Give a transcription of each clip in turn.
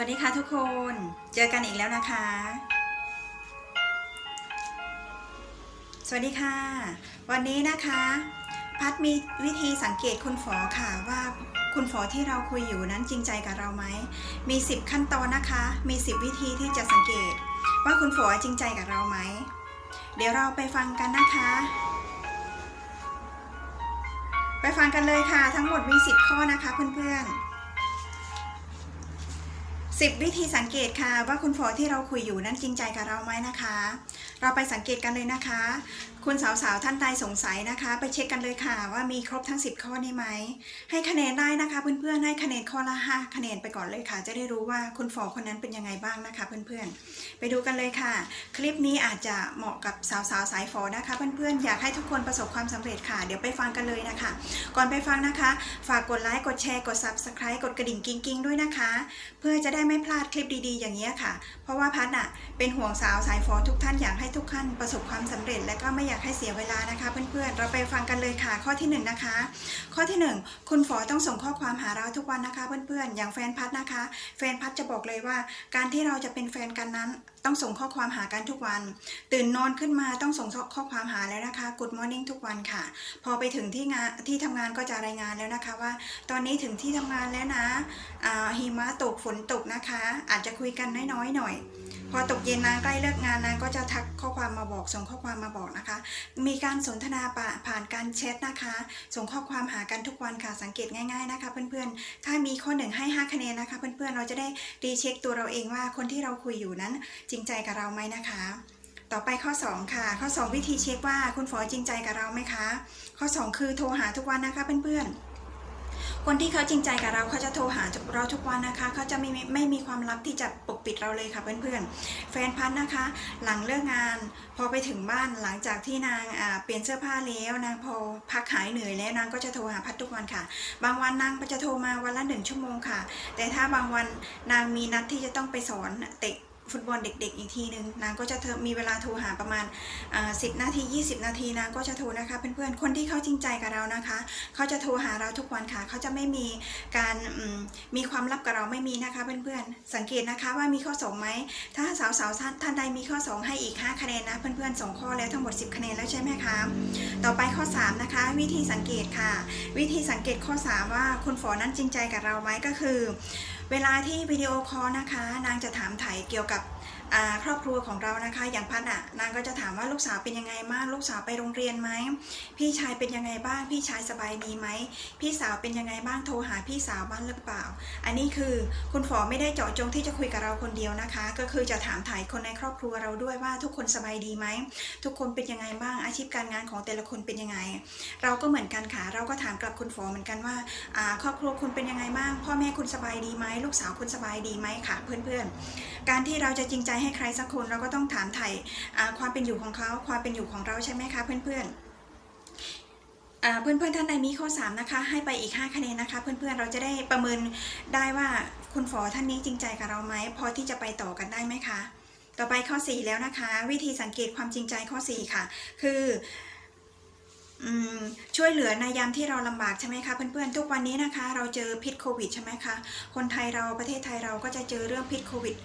วัสดีค่ะทุกคน เจอกันอีกแล้วนะคะ สวัสดีค่ะ วันนี้นะคะ พัดมีวิธีสังเกตคุณฝอค่ะว่าคุณฝอที่เราคุยอยู่นั้นจริงใจกับเราไหม มี 10 ขั้นตอนนะคะ มี 10 วิธีที่จะสังเกต ว่าคุณฝอจริงใจกับเราไหม เดี๋ยวเราไปฟังกันนะคะ ไปฟังกันเลยค่ะ ทั้งหมดมี 10 ข้อนะคะเพื่อนๆ 10 วิธีสังเกตค่ะว่าคุณฟอที่เราคุยอยู่นั้นจริงใจกับเราไหมนะคะ เราไปสังเกตกันเลยนะคะคุณสาวๆ ท่านใดสงสัยนะคะ ไปเช็คกันเลยค่ะ ว่ามีครบทั้ง 10 ข้อนี้ไหม ให้คะแนนได้นะคะ เพื่อนๆ ให้คะแนนข้อละ 5 คะแนนไปก่อนเลยค่ะ จะได้รู้ว่าคุณฝอคนนั้นเป็นยังไงบ้างนะคะ เพื่อนๆ ไปดูกันเลยค่ะ คลิปนี้อาจจะเหมาะกับสาวๆ สายฝอนะคะ เพื่อนๆ อยากให้ทุกคนประสบความสำเร็จค่ะ เดี๋ยวไปฟังกันเลยนะคะ ก่อนไปฟังนะคะ ฝากกดไลค์ กดแชร์ กด subscribe กดกระดิ่งกิ้งๆ ด้วยนะคะ เพื่อจะได้ไม่พลาดคลิปดีๆ อย่างนี้ค่ะ เพราะว่าพัดอะเป็นห่วงสาวสายฟอทุกท่านอยากให้ทุกท่านประสบความสำเร็จและก็ไม่อยากให้เสียเวลานะคะ เพื่อนๆ เราไปฟังกันเลยค่ะ ข้อที่หนึ่งนะคะ ข้อที่หนึ่งคุณฝอต้องส่งข้อความหาเราทุกวันนะคะ เพื่อนๆ อย่างแฟนพัดนะคะ แฟนพัดจะบอกเลยว่า การที่เราจะเป็นแฟนกันนั้นต้องส่งข้อความหากันทุกวัน ตื่นนอนขึ้นมาต้องส่งข้อความหาแล้วนะคะ Good morning ทุกวันค่ะ พอไปถึงที่งานที่ทำงานก็จะรายงานแล้วนะคะว่า ตอนนี้ถึงที่ทำงานแล้วนะหิมะตกฝนตกนะคะ อาจจะคุยกันน้อยๆหน่อย พอตกเย็นนางใกล้เลิกงานนางก็จะทักข้อความมาบอกส่งข้อความมาบอกนะคะ มีการสนทนาปะผ่านการแชทนะคะ ส่งข้อความหากันทุกวันค่ะสังเกตง่ายๆนะคะเพื่อนๆ ถ้ามีข้อหนึ่งให้ 5 คะแนนนะคะ เพื่อนๆเราจะได้รีเช็คตัวเราเองว่าคนที่เราคุยอยู่นั้น จริงใจกับเราไหมนะคะต่อไปข้อ 2 ค่ะ ข้อ 2 วิธีเช็คว่าคุณฝอจริงใจกับเราไหมคะ ข้อ 2 คือโทรหาทุกวันนะคะเพื่อนๆ คนที่เขาจริงใจกับเราเขาจะโทรหาเราทุกวันนะคะ เขาจะไม่ไม่ไม่มีความลับที่จะปกปิดเราเลยค่ะเพื่อนๆ แฟนพันธ์นะคะ หลังเลิกงาน พอไปถึงบ้านหลังจากที่นางเปลี่ยนเสื้อผ้าแล้วนางพอพักหายเหนื่อยแล้วนางก็จะโทรหาพัดทุกวันค่ะ บางวันนางก็จะโทรมาวันละหนึ่งชั่วโมงค่ะ แต่ถ้าบางวันนางมีนัดที่จะต้องไปสอนเตะ ฟุตบอลเด็ก ๆ อีกทีหนึงนางก็จะมีเวลาโทรหาประมาณสิบนาที 20 นาทีนางก็จะโทรนะคะเพื่อนๆคนที่เขาจริงใจกับเรานะคะเขาจะโทรหาเราทุกวันค่ะเขาจะไม่มีการมมีความลับกับเราไม่มีนะคะเพื่อนๆสังเกตนะคะว่ามีข้อสองไหมถ้าสาวๆท่านท่านใดมีข้อ 2 ให้อีก 5 คะแนนนะเพื่อนๆสองข้อแล้วทั้งหมด 10 คะแนนแล้วใช่ไหมคะต่อไปข้อ 3 นะคะ วิธีสังเกตค่ะ วิธีสังเกตข้อ 3 ว่าคุณฝอนั้นจริงใจกับเราไหมก็คือ เวลาที่วิดีโอคอลนะคะ นางจะถามไถ่เกี่ยวกับ ครอบครัวของเรานะคะ อย่างพัดอะนางก็จะถามว่าลูกสาวเป็นยังไงบ้างลูกสาวไปโรงเรียนไหมพี่ชายเป็นยังไงบ้าง พี่ชายสบายดีไหมพี่สาวเป็นยังไงบ้างโทรหาพี่สาวบ้างหรือเปล่า อันนี้คือคุณฝอไม่ได้เจาะจงที่จะคุยกับเราคนเดียวนะคะ ก็คือจะถามถ่ายคนในครอบครัวเราด้วยว่าทุกคนสบายดีไหมทุกคนเป็นยังไงบ้างอาชีพการงานของแต่ละคนเป็นยังไง เราก็เหมือนกันค่ะ เราก็ถามกลับคุณฝอเหมือนกันว่าอ่าครอบครัวคุณเป็นยังไงบ้าง พ่อแม่คุณสบายดีไหมลูกสาวคุณสบายดีไหมค่ะ เพื่อนๆ การที่เราจะจริงใจให้ใครสักคนเราก็ต้องถามไถ่ความเป็นอยู่ของเขาความเป็นอยู่ของเราใช่ไหมคะเพื่อนๆอ่าเพื่อนๆท่านใดมีข้อ 3 นะคะ ให้ไปอีก 5 คะแนนนะคะ เพื่อนๆเราจะได้ประเมินได้ว่าคุณฝอท่านนี้จริงใจกับเราไหมพอที่จะไปต่อกันได้ไหมคะ ต่อไปข้อ 4 แล้วนะคะ วิธีสังเกตความจริงใจข้อ 4 ค่ะ คือ ช่วยเหลือในยามที่เราลำบากใช่ไหมคะเพื่อนๆ ทุกวันนี้นะคะ เราเจอพิษโควิดใช่ไหมคะคนไทยเราประเทศไทยเราก็จะเจอเรื่องพิษโควิด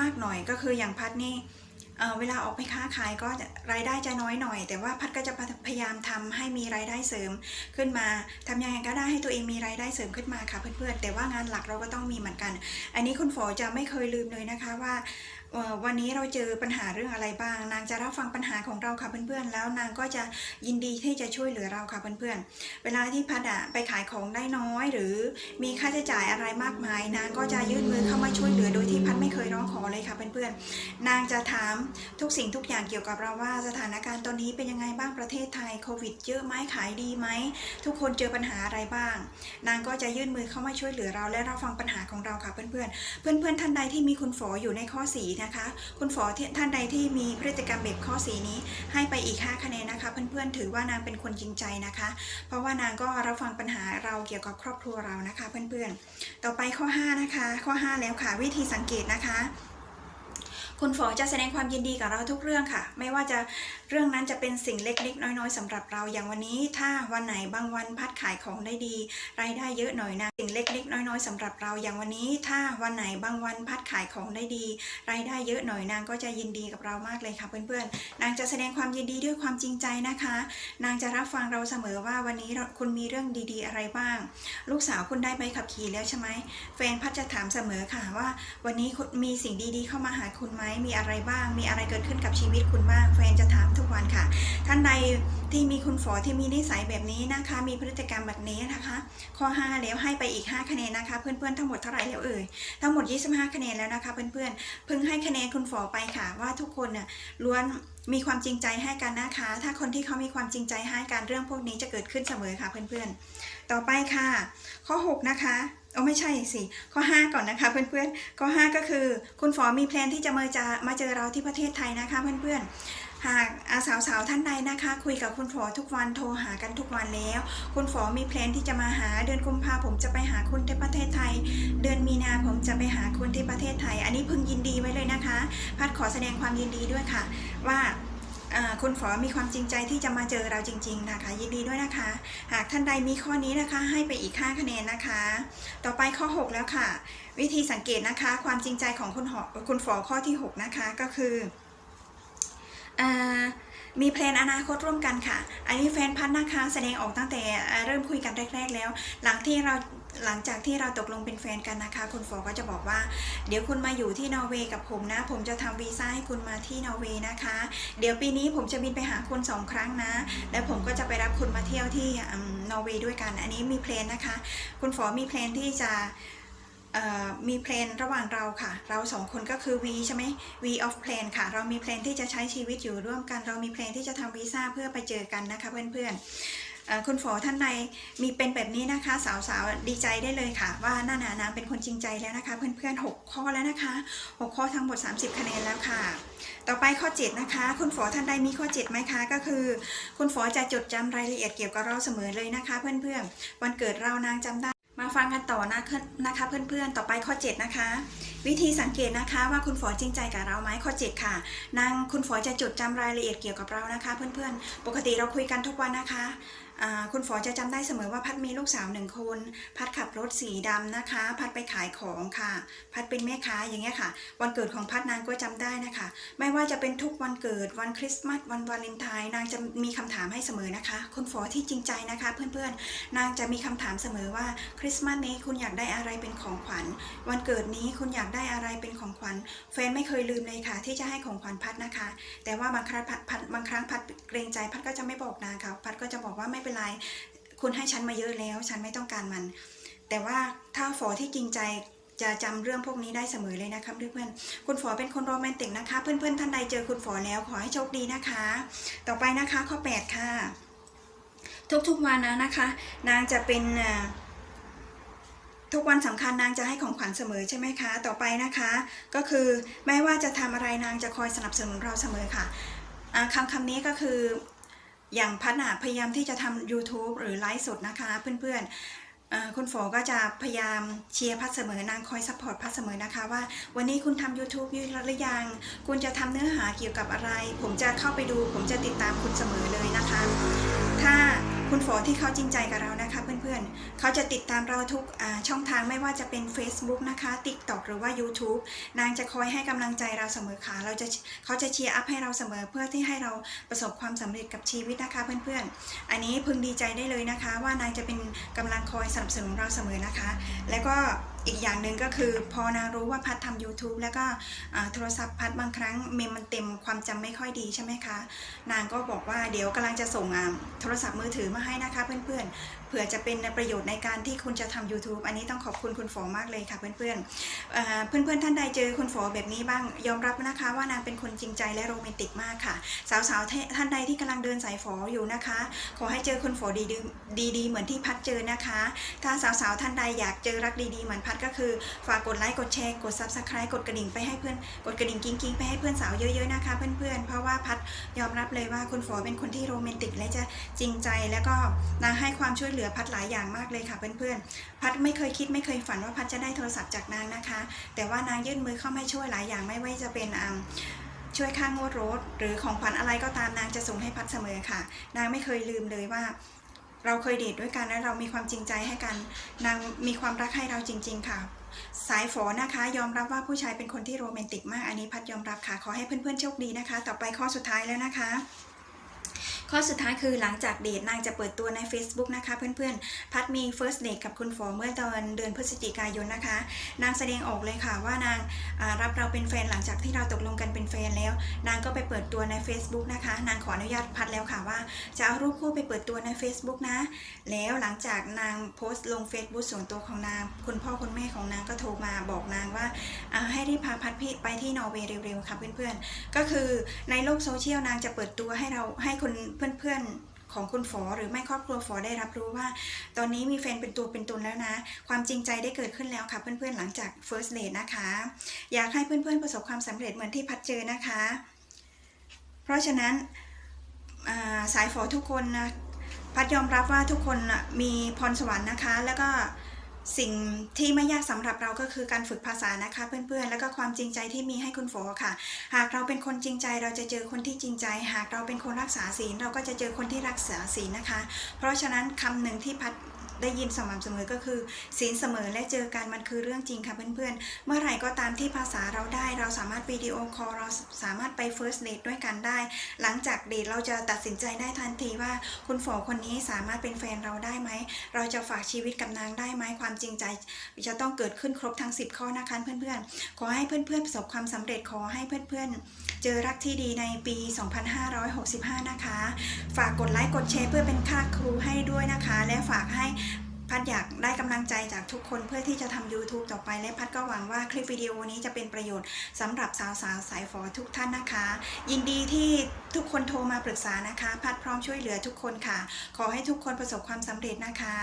มากหน่อยก็คืออย่างพัดนี่เเวลาออกไปค้าขายก็รายได้จะน้อยหน่อย แต่ว่าพัดก็จะพยายามทำให้มีรายได้เสริมขึ้นมาทำยังไงก็ได้ให้ตัวเองมีรายได้เสริมขึ้นมาค่ะเพื่อนๆแต่ว่างานหลักเราก็ต้องมีเหมือนกัน อันนี้คุณฝอจะไม่เคยลืมเลยนะคะว่า วันนี้เราเจอปัญหาเรื่องอะไรบ้าง นางจะรับฟังปัญหาของเราค่ะเพื่อนๆ แล้วนางก็จะยินดีที่จะช่วยเหลือเราค่ะเพื่อนๆ เวลาที่พัดอะไปขายของได้น้อย หรือมีค่าใช้จ่ายอะไรมากมาย นางก็จะยื่นมือเข้ามาช่วยเหลือโดยที่พัดไม่เคยร้องขอเลยค่ะเพื่อนๆ นางจะถามทุกสิ่งทุกอย่างเกี่ยวกับเราว่าสถานการณ์ตอนนี้เป็นยังไงบ้างประเทศไทยโควิดเยอะไหมขายดีไหมทุกคนเจอปัญหาอะไรบ้าง นางก็จะยื่นมือเข้ามาช่วยเหลือเราและรับฟังปัญหาของเราค่ะเพื่อนๆ เพื่อนๆท่านใดที่มีคุณฝออยู่ในข้อสีนะคะ คุณฝอท่านใดที่มีพฤติกรรมเบบข้อสีนี้ ให้ไปอีก 5 คะแนนนะคะ เพื่อนๆถือว่านางเป็นคนจริงใจนะคะ เพราะว่านางก็รับฟังปัญหาเราเกี่ยวกับครอบครัวเรานะคะ เพื่อนๆ ต่อไปข้อ 5 นะคะ ข้อ 5 แล้วค่ะ วิธีสังเกตนะคะ คุณฝอจะแสดงความยินดีกับเราทุกเรื่องค่ะ ไม่ว่าจะเรื่องนั้นจะเป็นสิ่งเล็กๆ น้อย ๆสำหรับเราอย่างวันนี้ ถ้าวันไหนบางวันพัดขายของได้ดี รายได้เยอะหน่อยนะสิ่งเล็กๆ น้อย ๆสำหรับเราอย่างวันนี้ ถ้าวันไหนบางวันพัดขายของได้ดี รายได้เยอะหน่อยนางก็จะยินดีกับเรามากเลยค่ะเพื่อนๆนางจะแสดงความยินดีด้วยความจริงใจนะคะ นางจะรับฟังเราเสมอว่าวันนี้คุณมีเรื่องดี ๆ อะไรบ้าง ลูกสาวคุณได้ใบขับขี่แล้วใช่ไหมแฟนพัดจะถามเสมอค่ะว่า วันนี้มีสิ่งดีๆ เข้ามาหาคุณไหมมีอะไรบ้าง มีอะไรเกิดขึ้นกับชีวิตคุณบ้าง แฟนจะถามทุกวันค่ะ ท่านใดที่มีคุณฝอที่มีนิสัยแบบนี้นะคะ มีพฤติกรรมแบบนี้นะคะ ข้อ 5 แล้วให้ไปอีก 5 คะแนนนะคะ เพื่อนๆทั้งหมดเท่าไหร่แล้วเอ่ย ทั้งหมด 25 คะแนนแล้วนะคะ เพื่อนๆเพิ่งให้คะแนนคุณฝอไปค่ะว่าทุกคนน่ะล้วนมีความจริงใจให้กันนะคะ ถ้าคนที่เขามีความจริงใจให้กันเรื่องพวกนี้จะเกิดขึ้นเสมอค่ะเพื่อนๆ ต่อไปค่ะ ข้อ 6 นะคะโอ้ไม่ใช่สิข้อ 5 ก่อนนะคะ เพื่อนๆข้อ 5 ก็คือ คุณฝอมีแพลนที่จะมาจะมาเจอเราที่ประเทศไทยนะคะ เพื่อนๆ หากอาสาวๆท่านใดนะคะ คุยกับคุณฝอทุกวันโทรหากันทุกวันแล้ว คุณฝอมีแพลนที่จะมาหาเดือนกุมภาผมจะไปหาคุณที่ประเทศไทย เดือนมีนาผมจะไปหาคุณที่ประเทศไทย อันนี้พึงยินดีไว้เลยนะคะ พัดขอแสดงความยินดีด้วยค่ะ ว่าคุณฝอมีความจริงใจที่จะมาเจอเราจริง ๆ นะคะ ยินดีด้วยนะคะ หากท่านใดมีข้อนี้นะคะ ให้ไปอีก5คะแนนนะคะ ต่อไปข้อ 6 แล้วค่ะ วิธีสังเกตนะคะ ความจริงใจของคุณหอคุณฝอข้อที่ 6 นะคะก็คือ มีแพลนอนาคตร่วมกันค่ะ อันนี้แฟนพัดนะคะแสดงออกตั้งแต่เริ่มคุยกันแรก ๆ แล้ว หลังที่เราหลังจากที่เราตกลงเป็นแฟนกันนะคะ คุณฝอก็จะบอกว่า เดี๋ยวคุณมาอยู่ที่นอร์เวย์กับผมนะ ผมจะทำวีซ่าให้คุณมาที่นอร์เวย์นะคะ เดี๋ยวปีนี้ผมจะบินไปหาคุณสองครั้งนะ แล้วผมก็จะไปรับคุณมาเที่ยวที่นอร์เวย์ด้วยกัน อันนี้มีแพลนนะคะ คุณฝอมีแพลนที่จะ มีแพลนระหว่างเราค่ะ เราสองคนก็คือ V ใช่ไหม V of plan ค่ะ เรามีแพลนที่จะใช้ชีวิตอยู่ร่วมกัน เรามีแพลนที่จะทำวีซ่าเพื่อไปเจอกันนะคะเพื่อนๆคุณฝอท่านใดมีเป็นแบบนี้นะคะ สาวๆดีใจได้เลยค่ะ ว่าหน้าหนานางเป็นคนจริงใจแล้วนะคะ เพื่อนๆ 6 ข้อแล้วนะคะ 6 ข้อทั้งหมด 30 คะแนนแล้วค่ะ ต่อไปข้อ 7 นะคะ คุณฝอท่านใดมีข้อ 7ไหมคะ ก็คือ คุณฝอจะจดจำรายละเอียดเกี่ยวกับเราเสมอเลยนะคะ เพื่อนๆ วันเกิดเรานางจำได้ มาฟังกันต่อนะนะคะเพื่อนๆ ต่อไปข้อ 7 นะคะ วิธีสังเกตนะคะว่าคุณฝอจริงใจกับเราไหมข้อ 7 ค่ะ นางคุณฝอจะจดจำรายละเอียดเกี่ยวกับเรานะคะ เพื่อนๆ ปกติเราคุยกันทุกวันนะคะ คุณฝอจะจำได้เสมอว่าพัดมีลูกสาวหนึ่งคน พัดขับรถสีดำนะคะ พัดไปขายของค่ะ พัดเป็นแม่ค้าอย่างเงี้ยค่ะ วันเกิดของพัดนางก็จำได้นะคะ ไม่ว่าจะเป็นทุกวันเกิดวันคริสต์มาสวันวาเลนไทน์นางจะมีคำถามให้เสมอนะคะ คุณฝอที่จริงใจนะคะ เพื่อนๆ นางจะมีคำถามเสมอว่าคริสต์มาสนี้คุณอยากได้อะไรเป็นของขวัญ วันเกิดนี้คุณอยากได้อะไรเป็นของขวัญแฟนไม่เคยลืมเลยค่ะ ที่จะให้ของขวัญพัดนะคะ แต่ว่าบางครั้งพัดบางครั้งพัดเกรงใจพัดก็จะไม่บอกนางค่ะพัดก็จะบอกว่าไม่เป็นไร คุณให้ฉันมาเยอะแล้ว ฉันไม่ต้องการมัน แต่ว่าถ้าฝอที่จริงใจจะจำเรื่องพวกนี้ได้เสมอเลยนะคะเพื่อนๆ คุณฝอเป็นคนโรแมนติกนะคะ เพื่อนๆ ท่านใดเจอคุณฝอแล้วขอให้โชคดีนะคะ ต่อไปนะคะข้อ 8 ค่ะ ทุกๆวันนะนะคะ นางจะเป็นทุกวันสำคัญนางจะให้ของขวัญเสมอใช่ไหมคะ ต่อไปนะคะ ก็คือไม่ว่าจะทำอะไรนางจะคอยสนับสนุนเราเสมอค่ะอ่าคำคำนี้ก็คือ อย่างพัฒนาพยายามที่จะทำ YouTube หรือไลฟ์สดนะคะ เพื่อนๆคุณฝอก็จะพยายามเชียร์พัดเสมอนางคอยซัพพอร์ตพัดเสมอนะคะว่า วันนี้คุณทำ YouTube อยู่หรือยัง คุณจะทำเนื้อหาเกี่ยวกับอะไร ผมจะเข้าไปดู ผมจะติดตามคุณเสมอเลยนะคะ ถ้า คุณฝอที่เขาจริงใจกับเรานะคะเพื่อนๆ เขาจะติดตามเราทุกช่องทางไม่ว่าจะเป็น Facebook นะคะ TikTok หรือว่า YouTube นางจะคอยให้กำลังใจเราเสมอค่ะเราจะเขาจะเชียร์อัพให้เราเสมอเพื่อที่ให้เราประสบความสำเร็จกับชีวิตนะคะเพื่อนๆ อันนี้พึงดีใจได้เลยนะคะ ว่านางจะเป็นกำลังคอยสนับสนุนเราเสมอนะคะ แล้วก็ อีกอย่างหนึ่งก็คือพอนางรู้ว่าพัดทำ YouTube แล้วก็โทรศัพท์พัดบางครั้งเมมมันเต็มความจำไม่ค่อยดีใช่ไหมคะ นางก็บอกว่าเดี๋ยวกำลังจะส่งโทรศัพท์มือถือมาให้นะคะเพื่อนๆ เผื่อจะเป็นประโยชน์ในการที่คุณจะทำ YouTube อันนี้ต้องขอบคุณคุณฝอมากเลยค่ะเพื่อนๆ เพื่อนๆท่านใดเจอคุณฝอแบบนี้บ้างยอมรับนะคะ ว่านางเป็นคนจริงใจและโรแมนติกมากค่ะ สาวๆท่านใดที่กำลังเดินสายฝออยู่นะคะ ขอให้เจอคุณฝอดีๆดีๆเหมือนที่พัดเจอนะคะ ถ้าสาวๆท่านใดอยากเจอรักดีๆเหมือนพัดพัดก็คือฝากกดไลค์กดแชร์กด subscribe กดกระดิ่งไปให้เพื่อนกดกระดิ่งกิ้งกิ้งๆ ไปให้เพื่อนสาวเยอะๆนะคะเพื่อนๆ เพราะว่าพัดยอมรับเลยว่าคุณฝอเป็นคนที่โรแมนติกและจะจริงใจแล้วก็นางให้ความช่วยเหลือพัดหลายอย่างมากเลยค่ะเพื่อนๆ พัดไม่เคยคิดไม่เคยฝันว่าพัดจะได้โทรศัพท์จากนางนะคะ แต่ว่านางยื่นมือเข้ามาช่วยหลายอย่างไม่ว่าจะเป็นอ่าช่วยค่างวดรถ หรือของขวัญอะไรก็ตามนางจะส่งให้พัดเสมอค่ะ นางไม่เคยลืมเลยว่า เราเคยเดทด้วยกันและเรามีความจริงใจให้กัน นางมีความรักให้เราจริง ๆ ค่ะ สายฝอนะคะ ยอมรับว่าผู้ชายเป็นคนที่โรแมนติกมากอันนี้พัดยอมรับค่ะ ขอให้เพื่อนๆโชคดีนะคะ ต่อไปข้อสุดท้ายแล้วนะคะ ข้อสุดท้ายคือหลังจากเดทนางจะเปิดตัวใน Facebook นะคะเพื่อนๆ พัดมี first date กับคุณฝอเมื่อตอนเดือนพฤศจิกายนนะคะ นางแสดงออกเลยค่ะว่านางรับเราเป็นแฟนหลังจากที่เราตกลงกันเป็นแฟนแล้ว นางก็ไปเปิดตัวใน Facebook นะคะ นางขออนุญาตพัดแล้วค่ะว่า จะเอารูปคู่ไปเปิดตัวใน Facebook นะ แล้วหลังจากนางโพสต์ลง Facebook ส่วนตัวของนาง คุณพ่อคุณแม่ของนางก็โทรมาบอกนางว่าอ่าให้รีบพาพัดพี่ไปที่นอร์เวย์เร็วๆค่ะเพื่อนๆ ก็คือในโลกโซเชียลนางจะเปิดตัวให้เราให้คนเพื่อนๆของคุณฝอหรือไม่ครอบครัวฝอได้รับรู้ว่า ตอนนี้มีแฟนเป็นตัวเป็นตนแล้วนะ ความจริงใจได้เกิดขึ้นแล้วค่ะเพื่อนๆหลังจาก first date นะคะ อยากให้เพื่อนๆประสบความสำเร็จเหมือนที่พัดเจอนะคะ เพราะฉะนั้นสายฝอทุกคนนะพัดยอมรับว่าทุกคนมีพรสวรรค์นะคะ แล้วก็ สิ่งที่ไม่ยากสำหรับเราก็คือการฝึกภาษานะคะเพื่อนๆ แล้วก็ความจริงใจที่มีให้คุณโฟค่ะ หากเราเป็นคนจริงใจเราจะเจอคนที่จริงใจ หากเราเป็นคนรักษาศีลเราก็จะเจอคนที่รักษาศีลนะคะ เพราะฉะนั้นคำหนึ่งที่พัด ได้ยินสม่ำเสมอก็คือศีลเสมอและเจอกันมันคือเรื่องจริงค่ะเพื่อนๆ เมื่อไหร่ก็ตามที่ภาษาเราได้ เราสามารถวิดีโอคอลเราสามารถไป first date ด้วยกันได้ หลังจากเดทเราจะตัดสินใจได้ทันทีว่าคุณฝอคนนี้สามารถเป็นแฟนเราได้ไหม เราจะฝากชีวิตกับนางได้ไหมความจริงใจ จะต้องเกิดขึ้นครบทั้ง 10 ข้อนะคะเพื่อนๆ ขอให้เพื่อนๆประสบความสำเร็จขอให้เพื่อนๆ เจอรักที่ดีในปี 2565 นะคะ ฝากกดไลค์กดแชร์เพื่อเป็นค่าครูให้ด้วยนะคะ และฝากให้ พัดอยากได้กำลังใจจากทุกคนเพื่อที่จะทำ YouTube ต่อไป และพัดก็หวังว่าคลิปวิดีโอนี้จะเป็นประโยชน์สำหรับสาวๆสายฝอทุกท่านนะคะ ยินดีที่ทุกคนโทรมาปรึกษานะคะ พัดพร้อมช่วยเหลือทุกคนค่ะ ขอให้ทุกคนประสบความสำเร็จนะคะ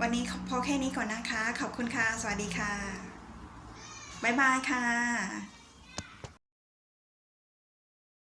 วันนี้พอแค่นี้ก่อนนะคะ ขอบคุณค่ะ สวัสดีค่ะบ๊ายบายค่ะ